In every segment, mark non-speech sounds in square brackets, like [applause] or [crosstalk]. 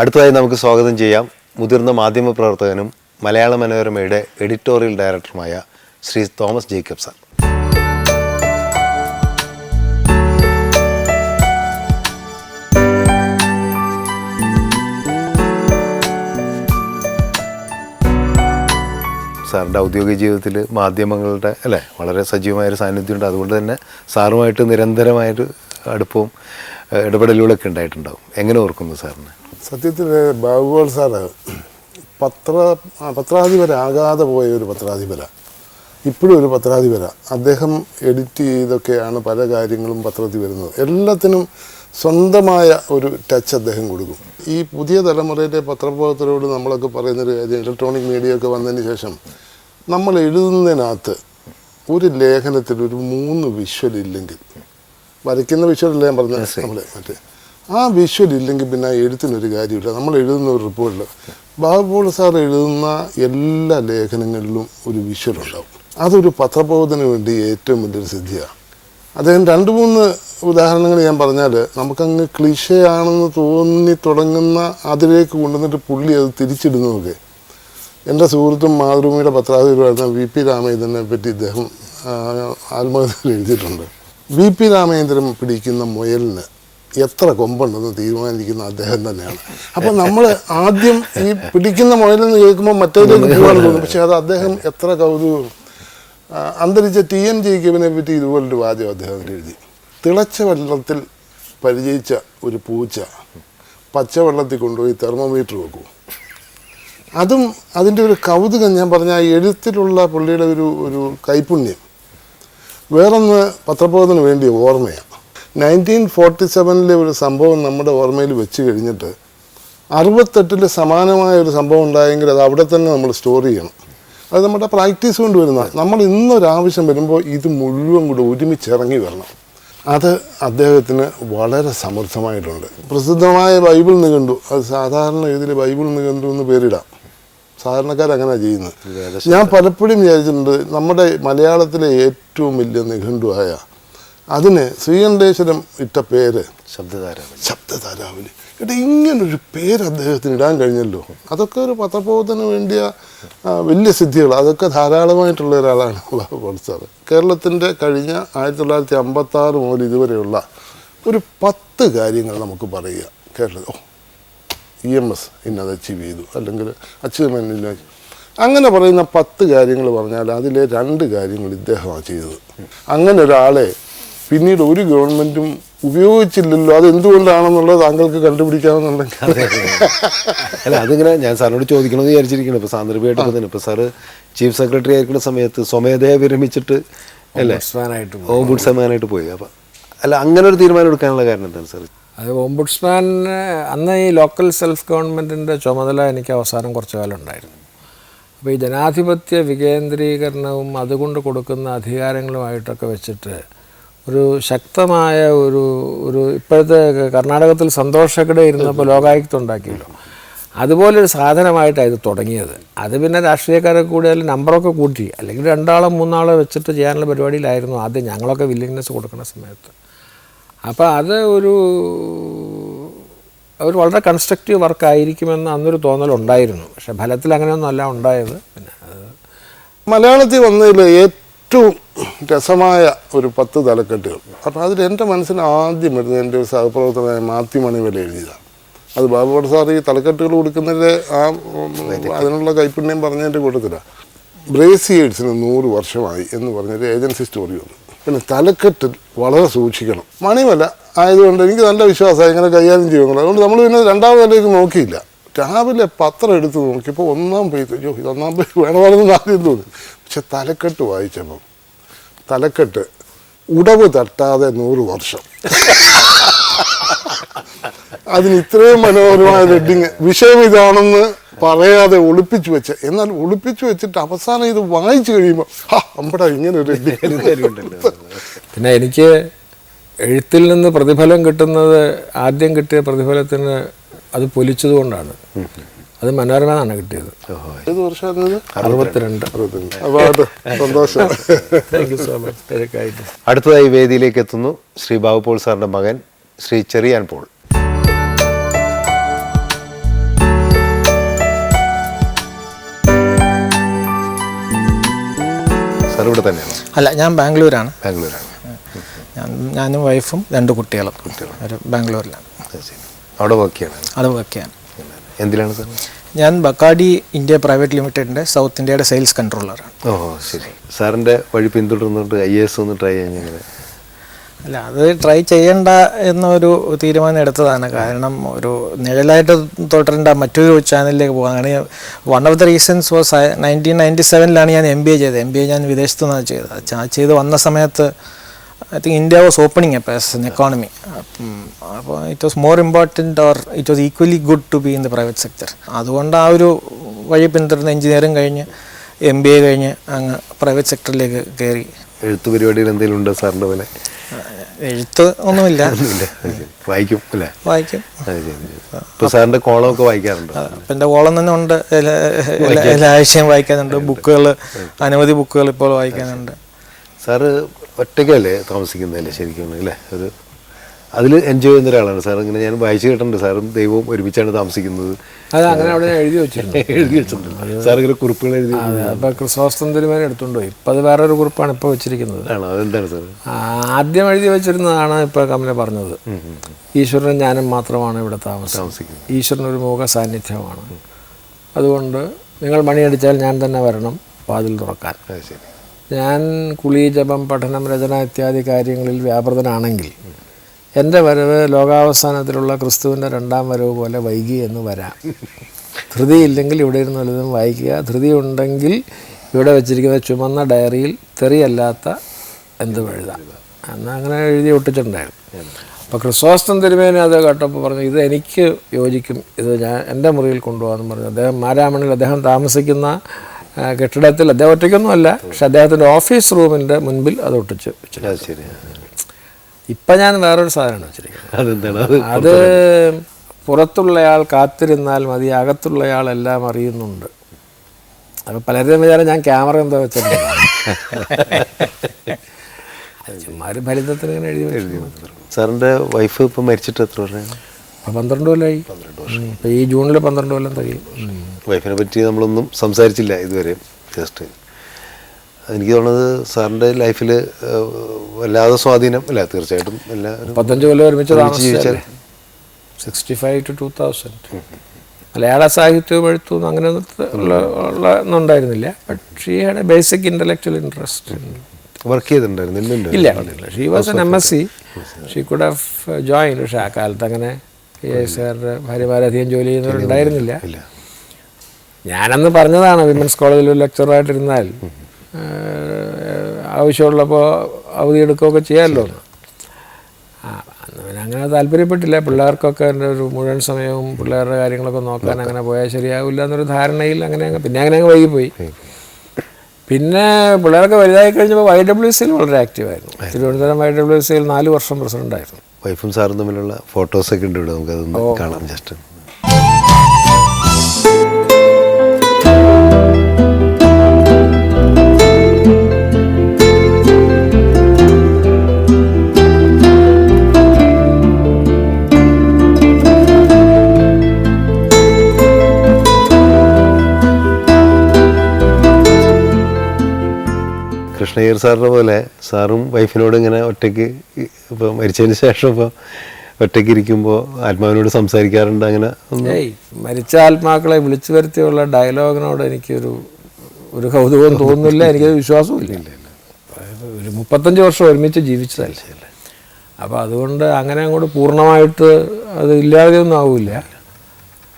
അടുത്തതായി നമുക്ക് സ്വാഗതം ചെയ്യാം മുതിർന്ന മാധ്യമ പ്രവർത്തകനും മലയാള മനോരമയുടെ എഡിറ്റോറിയൽ ഡയറക്ടറുമായ ശ്രീ തോമസ് ജേക്കബ് സർ. സാറിന്റെ ഔദ്യോഗിക ജീവിതത്തിൽ മാധ്യമങ്ങളുടെ അല്ലേ വളരെ സജീവമായൊരു സാന്നിധ്യമുണ്ട്. അതുകൊണ്ട് തന്നെ സാറുമായിട്ട് നിരന്തരമായൊരു അടുപ്പവും ഇടപെടലുകളൊക്കെ ഉണ്ടായിട്ടുണ്ടാവും. എങ്ങനെ ഓർക്കുന്നു സാറിന്? സത്യത്തിൽ ബാബുഗോൾ സാറ് പത്ര പത്രാധിപരാകാതെ പോയ ഒരു പത്രാധിപര. ഇപ്പോഴും ഒരു പത്രാധിപര. അദ്ദേഹം എഡിറ്റ് ചെയ്തൊക്കെയാണ് പല കാര്യങ്ങളും പത്രത്തിൽ വരുന്നത്. എല്ലാത്തിനും സ്വന്തമായ ഒരു ടച്ച് അദ്ദേഹം കൊടുക്കും. ഈ പുതിയ തലമുറയിലെ പത്രപ്രവർത്തകരോട് നമ്മളൊക്കെ പറയുന്നൊരു കാര്യം ഇലക്ട്രോണിക് മീഡിയ ഒക്കെ വന്നതിന് ശേഷം നമ്മൾ എഴുതുന്നതിനകത്ത് ഒരു ലേഖനത്തിൽ ഒരു മൂന്ന് വിഷ്വൽ ഇല്ലെങ്കിൽ വരയ്ക്കുന്ന വിഷ്വലല്ല ഞാൻ പറഞ്ഞത് നമ്മൾ മറ്റേ ആ വിഷ്വൽ ഇല്ലെങ്കിൽ പിന്നെ എഴുത്തിനൊരു കാര്യമില്ല. നമ്മൾ എഴുതുന്ന ഒരു റിപ്പോർട്ടിൽ ബാബുപോൾ സാർ എഴുതുന്ന എല്ലാ ലേഖനങ്ങളിലും ഒരു വിഷ്വൽ ഉണ്ടാവും. അതൊരു പത്രബോധത്തിന് വേണ്ടി ഏറ്റവും വലിയൊരു സിദ്ധിയാണ്. അദ്ദേഹം രണ്ട് മൂന്ന് ഉദാഹരണങ്ങൾ ഞാൻ പറഞ്ഞാൽ നമുക്കങ്ങ് ക്ലിഷയാണെന്ന് തോന്നി തുടങ്ങുന്ന അതിലേക്ക് കൊണ്ടുവന്നിട്ട് പുള്ളി അത് തിരിച്ചിടുന്നതൊക്കെ. എന്റെ സുഹൃത്തും മാതൃഭൂമിയുടെ പത്രാധിപരായിരുന്ന വി പി രാമചന്ദ്രനെ പറ്റി ഇദ്ദേഹം ആത്മഹത്യയിൽ എഴുതിയിട്ടുണ്ട്. വി പി രാമചന്ദ്രൻ പിടിക്കുന്ന മുയലിന് എത്ര കൊമ്പുണ്ടെന്ന് തീരുമാനിക്കുന്ന അദ്ദേഹം തന്നെയാണ്. അപ്പം നമ്മൾ ആദ്യം ഈ പിടിക്കുന്ന മുയലെന്ന് കേൾക്കുമ്പോൾ മറ്റേതിലേക്ക് പോകാൻ തോന്നും പക്ഷേ അത് അദ്ദേഹം എത്ര കൗതുകം അന്തരിച്ച ടി എൻ ജയിക്കവിനെ പറ്റി ഇതുപോലൊരു വാചകം അദ്ദേഹം എഴുതി. തിളച്ച വെള്ളത്തിൽ പരിചയിച്ച ഒരു പൂച്ച പച്ചവെള്ളത്തിൽ കൊണ്ടുപോയി തെർമോമീറ്റർ വെക്കും. അതും അതിന്റെ ഒരു കൗതുകം ഞാൻ പറഞ്ഞ എഴുത്തിലുള്ള പുള്ളിയുടെ ഒരു ഒരു കൈപുണ്യം. വേറൊന്ന് പത്രബോധത്തിന് വേണ്ടി ഓർമ്മയാണ്. നയന്റീൻ ഫോർട്ടി സെവനിലെ ഒരു സംഭവം നമ്മുടെ ഓർമ്മയിൽ വെച്ച് കഴിഞ്ഞിട്ട് അറുപത്തെട്ടിൽ സമാനമായ ഒരു സംഭവം ഉണ്ടായെങ്കിൽ അത് അവിടെ തന്നെ നമ്മൾ സ്റ്റോർ ചെയ്യണം. അത് നമ്മുടെ പ്രാക്ടീസ് കൊണ്ട് വരുന്ന നമ്മൾ ഇന്നൊരാവശ്യം വരുമ്പോൾ ഇത് മുഴുവൻ കൂടെ ഒരുമിച്ചിറങ്ങി വരണം. അത് അദ്ദേഹത്തിന് വളരെ സമൃദ്ധമായിട്ടുണ്ട് പ്രസിദ്ധമായ ബൈബിൾ നിഘണ്ടു അത് സാധാരണ ഇതിൽ ബൈബിൾ നിഘണ്ടു എന്ന് പേരിടാം. സാധാരണക്കാരങ്ങനെ ചെയ്യുന്നത്. ഞാൻ പലപ്പോഴും വിചാരിച്ചിട്ടുണ്ട് നമ്മുടെ മലയാളത്തിലെ ഏറ്റവും വലിയ നിഘണ്ടുവായ അതിന് ശ്രീകണ്ഠേശ്വരം ഇട്ട പേര്. ശബ്ദതാരാവലി എടാ ഇങ്ങനൊരു പേര് അദ്ദേഹത്തിന് ഇടാൻ കഴിഞ്ഞല്ലോ. അതൊക്കെ ഒരു പത്രപ്രവർത്തനം വേണ്ടിയ വലിയ സിദ്ധികൾ അതൊക്കെ ധാരാളമായിട്ടുള്ള ഒരാളാണ് ബാബുപോൾ സാറ്. കേരളത്തിന്റെ കഴിഞ്ഞ ആയിരത്തി തൊള്ളായിരത്തി അമ്പത്തി ആറ് മുതൽ ഇതുവരെയുള്ള ഒരു പത്ത് കാര്യങ്ങൾ നമുക്ക് പറയുക. Kerala O E M S ഇന്നത് അച്ചീവ് ചെയ്തു. അല്ലെങ്കിൽ അച്ചീവ്മെന്റ് ഇന്ന അങ്ങനെ പറയുന്ന പത്ത് കാര്യങ്ങൾ പറഞ്ഞാൽ അതിലെ രണ്ട് കാര്യങ്ങൾ ഇദ്ദേഹമാണ് ചെയ്തത്. അങ്ങനെ ഒരാളെ പിന്നീട് ഒരു ഗവൺമെന്റും ഉപയോഗിച്ചില്ലല്ലോ. അത് എന്തുകൊണ്ടാണെന്നുള്ളത് താങ്കൾക്ക് കണ്ടുപിടിക്കാമെന്നുണ്ടെങ്കിൽ. അല്ല അതിങ്ങനെ ഞാൻ സാറിനോട് ചോദിക്കണമെന്ന് വിചാരിച്ചിരിക്കണം ഇപ്പോൾ സാന്ദർഭികമായിട്ട് തന്നെ ഇപ്പോൾ സാറ് ചീഫ് സെക്രട്ടറി ആയിരിക്കുന്ന സമയത്ത് സ്വമേധയെ വിരമിച്ചിട്ട് അല്ലേ? ഓംബുഡ്സ്മാനായിട്ട് പോയി. അപ്പൊ പോയി. അപ്പം അല്ല അങ്ങനെ ഒരു തീരുമാനം എടുക്കാനുള്ള കാരണം എന്താണ് സാർ അത് ഓംബുഡ്സ്മാൻ അന്ന് ഈ ലോക്കൽ സെൽഫ് ഗവൺമെന്റിന്റെ ചുമതല എനിക്ക് അവസാനം കുറച്ചു കാലം ഉണ്ടായിരുന്നു. അപ്പോൾ ഈ ജനാധിപത്യ വികേന്ദ്രീകരണവും അതുകൊണ്ട് കൊടുക്കുന്ന അധികാരങ്ങളുമായിട്ടൊക്കെ വെച്ചിട്ട് ഒരു ശക്തമായ ഒരു ഒരു ഇപ്പോഴത്തെ കർണാടകത്തിൽ സന്തോഷക്കടെ ഇരുന്നപ്പോൾ ലോകായുക്തം ഉണ്ടാക്കിയല്ലോ അതുപോലൊരു സാധനമായിട്ടാണ് ഇത് തുടങ്ങിയത്. അത് പിന്നെ രാഷ്ട്രീയക്കാരെ കൂടി അതിൽ നമ്പറൊക്കെ കൂട്ടി. അല്ലെങ്കിൽ രണ്ടാളോ മൂന്നാളോ വെച്ചിട്ട് ചെയ്യാനുള്ള പരിപാടിയിലായിരുന്നു ആദ്യം ഞങ്ങളൊക്കെ വില്ലിങ്നെസ് കൊടുക്കുന്ന സമയത്ത്. അപ്പോൾ അത് ഒരു ഒരു വളരെ കൺസ്ട്രക്റ്റീവ് വർക്ക് ആയിരിക്കുമെന്ന് അന്നൊരു തോന്നലുണ്ടായിരുന്നു. പക്ഷെ ഫലത്തിൽ അങ്ങനെയൊന്നും അല്ല ഉണ്ടായത്. പിന്നെ മലയാളത്തിൽ വന്നതിൽ ഏറ്റവും രസമായ ഒരു പത്ത് തലക്കെട്ടുകൾ അപ്പോൾ അതിൽ എന്റെ മനസ്സിൽ ആദ്യം വരുന്നത് എന്റെ ഒരു സഹപ്രവർത്തകനായ മാത്യു മണിവല എഴുതിയതാണ്. അത് ബാബു സാർ ഈ തലക്കെട്ടുകൾ കൊടുക്കുന്നതിന്റെ ആ അതിനുള്ള കൈപ്പുണ്യം പറഞ്ഞതിന്റെ കൂട്ടത്തിലാണ് ബ്രേസിയേഴ്സിന് നൂറ് വർഷമായി എന്ന് പറഞ്ഞൊരു ഏജൻസി സ്റ്റോറി വന്നു. പിന്നെ തലക്കെട്ടിൽ വളരെ സൂക്ഷിക്കണം. മണിമല ആയതുകൊണ്ട് എനിക്ക് നല്ല വിശ്വാസമായി ഇങ്ങനെ കൈകാര്യം ചെയ്യുന്നുള്ളൂ അതുകൊണ്ട് നമ്മൾ പിന്നെ രണ്ടാമതിലേക്ക് നോക്കിയില്ല. രാവിലെ പത്രം എടുത്ത് നോക്കിയപ്പോൾ ഒന്നാം പേജ് അയ്യോ ഇത് ഒന്നാം പേജ് വേണമാണെന്ന് ആദ്യം തോന്നി. പക്ഷെ തലക്കെട്ട് വായിച്ചപ്പം തലക്കെട്ട് ഉടവ് തട്ടാതെ നൂറ് വർഷം അതിന് ഇത്രയും മനോഹരമായ റെഡിങ് വിഷയം ഇതാണെന്ന് പറയാതെ ഒളിപ്പിച്ചു വെച്ച എന്നാൽ ഒളിപ്പിച്ചു വെച്ചിട്ട് അവസാനം ഇത് വായിച്ചു കഴിയുമ്പോൾ അമ്പടാ ഇങ്ങനെ ഒരു heading." പിന്നെ എനിക്ക് എഴുത്തിൽ നിന്ന് പ്രതിഫലം കിട്ടുന്നത് ആദ്യം കിട്ടിയ പ്രതിഫലത്തിന് അത് പൊലിച്ചതുകൊണ്ടാണ്. അത് മനോരമ എന്നാണ് കിട്ടിയത് സന്തോഷം. സോ മച്ച് അടുത്തതായി വേദിയിലേക്ക് എത്തുന്നു ശ്രീ ബാബു പോൾ സാറിന്റെ മകൻ ശ്രീ ചെറിയാൻ പോൾ. ഇവിടെ തന്നെയാണ്? അല്ല ഞാൻ ബാംഗ്ലൂരാണ്. ബാംഗ്ലൂരാണ്. ഞാൻ ഞാനും വൈഫും രണ്ട് കുട്ടികളും. ബാംഗ്ലൂരിലാണ്. അവിടെ വർക്ക് ചെയ്യണം അത് വർക്ക് ചെയ്യാൻ. എന്തിലാണ് സാർ ഞാൻ ബക്കാഡി ഇന്ത്യ പ്രൈവറ്റ് ലിമിറ്റഡിന്റെ സൗത്ത് ഇന്ത്യയുടെ സെയിൽസ് കൺട്രോളറാണ് ഓ ശരി. സാറിന്റെ വഴി പിന്തുടർന്നുകൊണ്ട് ഐ എസ് ഒന്ന് ട്രൈ ചെയ്യാൻ അല്ല അത് ട്രൈ ചെയ്യണ്ട എന്നൊരു തീരുമാനം എടുത്തതാണ്. കാരണം ഒരു നിഴലായിട്ട് തുടരേണ്ട മറ്റൊരു ചാനലിലേക്ക് പോകാനാണ് one of the reasons was nineteen ninety സെവനിലാണ് ഞാൻ എം ബി എ ചെയ്തത്. എം ബി എ ഞാൻ വിദേശത്തു നിന്നാണ് ചെയ്തത് ചെയ്ത് വന്ന സമയത്ത് I think India was opening up as an economy അപ്പോൾ it was more important or it was equally good to be in the private sector അതുകൊണ്ട് ആ ഒരു വഴി പിന്തുടർന്ന് എഞ്ചിനീയറിംഗ് കഴിഞ്ഞ് എം ബി എ കഴിഞ്ഞ് അങ്ങ് പ്രൈവറ്റ് സെക്ടറിലേക്ക് കയറി. എഴുത്ത് പരിപാടിയിൽ എന്തെങ്കിലും ഉണ്ടോ സാറിന്റെ പോലെ? എഴുത്ത് ഒന്നുമില്ല. വായിക്കും അല്ലേ? വായിക്കും. കോളം ഇപ്പോൾ സാറിന്റെ കോളമൊക്കെ വായിക്കാറുണ്ടോ? അപ്പം എന്റെ കോളം തന്നെ ഉണ്ട്. എല്ലാ ആഴ്ചയും വായിക്കാനുണ്ട്. ബുക്കുകൾ അനവധി ബുക്കുകൾ ഇപ്പോൾ വായിക്കാനുണ്ട്. സാറ് ഒറ്റയ്ക്കല്ലേ താമസിക്കുന്നതല്ലേ ശരിക്കും അല്ലേ? ഒരു അതിൽ എൻജോയ് ചെയ്യുന്ന ഒരാളാണ്. സാർ ഇങ്ങനെ ഞാൻ വായിച്ചു കേട്ടിട്ടുണ്ട്. സാറും ദൈവവും ഒരുമിച്ചാണ് താമസിക്കുന്നത്. അത് അങ്ങനെ അവിടെ എഴുതി വെച്ചിരുന്നു [laughs] എഴുതി വെച്ചിട്ടുണ്ട്. സാർ ഇങ്ങനെ കുറിപ്പുകൾ എഴുതി അപ്പോൾ ക്രിസോസ്റ്റം തിരുമേനി എടുത്തുകൊണ്ട് പോയി. ഇപ്പം അത് വേറൊരു കുറിപ്പാണ് ഇപ്പോൾ വെച്ചിരിക്കുന്നത്. ആണോ? അതെന്താണ് സാർ ആദ്യം എഴുതി വെച്ചിരുന്നതാണ് ഇപ്പോൾ കമല പറഞ്ഞത്. ഈശ്വരനും ഞാനും മാത്രമാണ് ഇവിടെ താമസം. താമസിക്കുന്നത്. ഈശ്വരൻ ഒരു മുഖ സാന്നിധ്യമാണ് അതുകൊണ്ട് നിങ്ങൾ മണിയടിച്ചാൽ ഞാൻ തന്നെ വരണം. വാതിൽ തുറക്കാൻ. ശരി. ഞാൻ കുളി ജപം പഠനം രചന ഇത്യാദി കാര്യങ്ങളിൽ വ്യാപൃതനാണെങ്കിൽ എന്റെ വരവ് ലോകാവസാനത്തിലുള്ള ക്രിസ്തുവിന്റെ രണ്ടാം വരവ് പോലെ വൈകി എന്ന് വരാം. ധൃതി ഇല്ലെങ്കിൽ ഇവിടെ ഇരുന്ന് വലുതും വായിക്കുക. ധൃതി ഉണ്ടെങ്കിൽ ഇവിടെ വെച്ചിരിക്കുന്ന ചുമന്ന ഡയറിയിൽ തെറിയല്ലാത്ത എന്തും എഴുതാം. എന്നാൽ അങ്ങനെ എഴുതി ഒട്ടിച്ചിട്ടുണ്ടായിരുന്നു. അപ്പോൾ ക്രിസോസ്റ്റം തിരുമേനി അത് കേട്ടപ്പോൾ പറഞ്ഞു ഇത് എനിക്ക് യോജിക്കും. ഇത് ഞാൻ എന്റെ മുറിയിൽ കൊണ്ടുപോകാമെന്ന് പറഞ്ഞു. അദ്ദേഹം മാരാമണിൽ അദ്ദേഹം താമസിക്കുന്ന കെട്ടിടത്തിൽ അദ്ദേഹം ഒറ്റയ്ക്കൊന്നുമല്ല പക്ഷെ അദ്ദേഹത്തിന്റെ ഓഫീസ് റൂമിന്റെ മുൻപിൽ അത് ഒട്ടിച്ച് വെച്ചിട്ടുണ്ട്. ഇപ്പം ഞാൻ വേറൊരു സാധനമാണ് വെച്ചിരിക്കുന്നത്. അത് പുറത്തുള്ളയാൾ കാത്തിരുന്നാൽ മതി അകത്തുള്ളയാൾ എല്ലാം അറിയുന്നുണ്ട്. അപ്പോൾ പലരും വിചാരം ഞാൻ ക്യാമറ എന്താ വെച്ചിട്ടുണ്ട്. [laughs] ചുമ്മാ ഒരു ഫലിതത്തിന് ഇങ്ങനെ എഴുതി സാറിന്റെ വൈഫ് ഇപ്പം മരിച്ചിട്ട് എത്ര പന്ത്രണ്ട് കൊല്ലമായി ഇപ്പോൾ ഈ ജൂണിൽ പന്ത്രണ്ട് കൊല്ലം തികയും വൈഫിനെ പറ്റി നമ്മളൊന്നും സംസാരിച്ചില്ല ഇതുവരെ ജസ്റ്റ് എനിക്ക് തോന്നുന്നത് സാറിന്റെ ലൈഫിൽ വല്ലാതെ സ്വാധീനം അല്ല തീർച്ചയായിട്ടും എല്ലാവരും മുപ്പത്തഞ്ച് കൊല്ലം ഒരുമിച്ച് sixty five two two thousand മലയാള സാഹിത്യവും എഴുത്തും അങ്ങനെ ഉള്ള ഒന്നും ഉണ്ടായിരുന്നില്ല. But she had a basic intellectual interest work ചെയ്തിട്ടുണ്ടായിരുന്നില്ല ഇല്ല she was N M S C she could have join പക്ഷേ ആ കാലത്ത് അങ്ങനെ പി എസ് കാരുടെ ഭാര്യമാരധികം ജോലി ചെയ്യുന്നവരുണ്ടായിരുന്നില്ല ഞാനന്ന് പറഞ്ഞതാണ് വിമൻസ് കോളേജിൽ ഒരു ലെക്ചറായിട്ടിരുന്നാൽ ആവശ്യമുള്ളപ്പോൾ അവധി എടുക്കുകയൊക്കെ ചെയ്യാമല്ലോ അന്ന് പിന്നെ അങ്ങനെ താല്പര്യപ്പെട്ടില്ല. പിള്ളേർക്കൊക്കെ എന്റെ ഒരു മുഴുവൻ സമയവും പിള്ളേരുടെ കാര്യങ്ങളൊക്കെ നോക്കാൻ അങ്ങനെ പോയാൽ ശരിയാവില്ല എന്നൊരു ധാരണയിൽ അങ്ങനെ അങ്ങ് പിന്നെ അങ്ങനെ അങ്ങ് വൈകിപ്പോയി. പിന്നെ പിള്ളേരൊക്കെ വലുതായി കഴിഞ്ഞപ്പോൾ വൈ ഡബ്ല്യു സിയിൽ വളരെ ആക്റ്റീവായിരുന്നു തിരുവനന്തപുരം വൈ ഡബ്ല്യു സിയിൽ നാല് വർഷം പ്രസിഡന്റായിരുന്നു വൈഫും സാറും തമ്മിലുള്ള ഫോട്ടോസൊക്കെ ഉണ്ട് ഇവിടെ. നമുക്കതൊന്ന് കാണാം ജസ്റ്റ്. കൃഷ്ണയ്യർ സാറിനെ പോലെ സാറും വൈഫിനോട് ഇങ്ങനെ ഒറ്റയ്ക്ക് ഇപ്പോൾ മരിച്ചതിന് ശേഷം ഇപ്പോൾ ഒറ്റയ്ക്ക് ഇരിക്കുമ്പോൾ ആത്മാവിനോട് സംസാരിക്കാറുണ്ട് അങ്ങനെ മരിച്ച ആത്മാക്കളെ വിളിച്ചു വരുത്തിയുള്ള ഡയലോഗിനോട് എനിക്കൊരു ഒരു കൗതുകം തോന്നുന്നില്ല എനിക്കത് വിശ്വാസവും ഇല്ല ഒരു മുപ്പത്തഞ്ച് വർഷം ഒരുമിച്ച് ജീവിച്ചതല്ലേ. അപ്പോൾ അതുകൊണ്ട് അങ്ങനെ അങ്ങോട്ട് പൂർണമായിട്ട് അത് ഇല്ലാതെയൊന്നും ആവില്ല.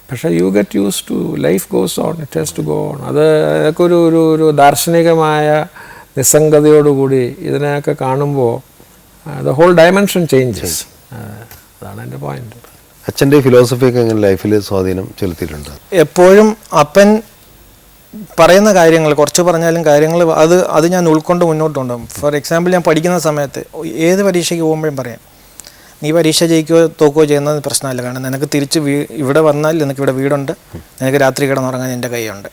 പക്ഷേ you get use to life goes on it has to go on അത് അതൊക്കെ ഒരു ഒരു ദാർശനികമായ നിസ്സംഗതയോടുകൂടി ഇതിനെയൊക്കെ കാണുമ്പോൾ ദ ഹോൾ ഡയമെൻഷൻ ചേഞ്ചസ് അതാണ് എന്റെ പോയിന്റ് അച്ഛന്റെ ഫിലോസഫിയൊക്കെ എങ്ങനെ ലൈഫിൽ സ്വാധീനം ചെലുത്തിയിട്ടുണ്ട്? എപ്പോഴും അപ്പൻ പറയുന്ന കാര്യങ്ങൾ കുറച്ച് പറഞ്ഞാലും കാര്യങ്ങൾ അത് അത് ഞാൻ ഉൾക്കൊണ്ട് മുന്നോട്ട് കൊണ്ടുപോകും ഫോർ എക്സാമ്പിൾ ഞാൻ പഠിക്കുന്ന സമയത്ത് ഏത് പരീക്ഷയ്ക്ക് പോകുമ്പോഴും പറയാം നീ പരീക്ഷ ജയിക്കുകയോ തോക്കുകയോ ചെയ്യുന്നത് പ്രശ്നമല്ല. കാരണം നിനക്ക് തിരിച്ച് വീ ഇവിടെ വന്നാൽ നിനക്ക് ഇവിടെ വീടുണ്ട്. നിനക്ക് രാത്രി കിടന്നുറങ്ങാൻ എന്റെ കൈയുണ്ട്.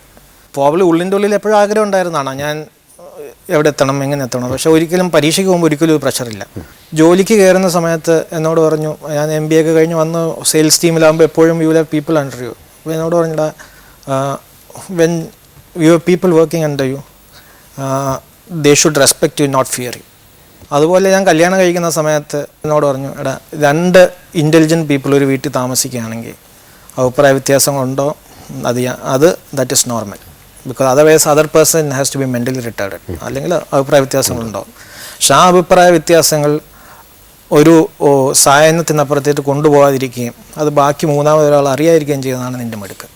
പോവൽ ഉള്ളിന്റെ ഉള്ളിൽ എപ്പോഴും ആഗ്രഹം ഉണ്ടായിരുന്നതാണ്. ഞാൻ എവിടെ എത്തണം എങ്ങനെ എത്തണം. പക്ഷെ ഒരിക്കലും പരീക്ഷയ്ക്ക് പോകുമ്പോൾ ഒരിക്കലും ഒരു പ്രഷറില്ല ജോലിക്ക് കയറുന്ന സമയത്ത് എന്നോട് പറഞ്ഞു ഞാൻ എം ബി ഒക്കെ കഴിഞ്ഞ് വന്ന് സെയിൽസ് ടീമിലാകുമ്പോൾ എപ്പോഴും you love people under you അപ്പോൾ എന്നോട് പറഞ്ഞിടാ when you people working under you they should respect you not fear you അതുപോലെ ഞാൻ കല്യാണം കഴിക്കുന്ന സമയത്ത് എന്നോട് പറഞ്ഞു എടാ രണ്ട് ഇന്റലിജന്റ് പീപ്പിൾ ഒരു വീട്ടിൽ താമസിക്കുകയാണെങ്കിൽ അഭിപ്രായ വ്യത്യാസങ്ങളുണ്ടോ? അത് അത് that is normal because otherwise other person has to be mentally retired അല്ലെങ്കിൽ അഭിപ്രായ വ്യത്യാസങ്ങളുണ്ടാവും. പക്ഷെ ആ അഭിപ്രായ വ്യത്യാസങ്ങൾ ഒരു സായനത്തിനപ്പുറത്തേക്ക് കൊണ്ടുപോകാതിരിക്കുകയും അത് ബാക്കി മൂന്നാമത് ഒരാൾ അറിയാതിരിക്കുകയും ചെയ്യുന്നതാണ് നിന്റെ മിടുക്ക്.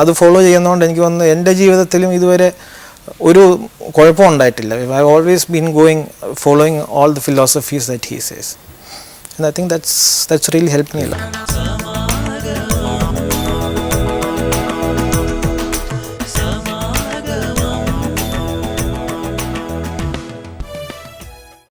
അത് ഫോളോ ചെയ്യുന്നതുകൊണ്ട് എനിക്ക് വന്ന് എന്റെ ജീവിതത്തിലും ഇതുവരെ ഒരു കുഴപ്പം ഉണ്ടായിട്ടില്ല. I always been going following all the philosophies that he says I think that's that's really help me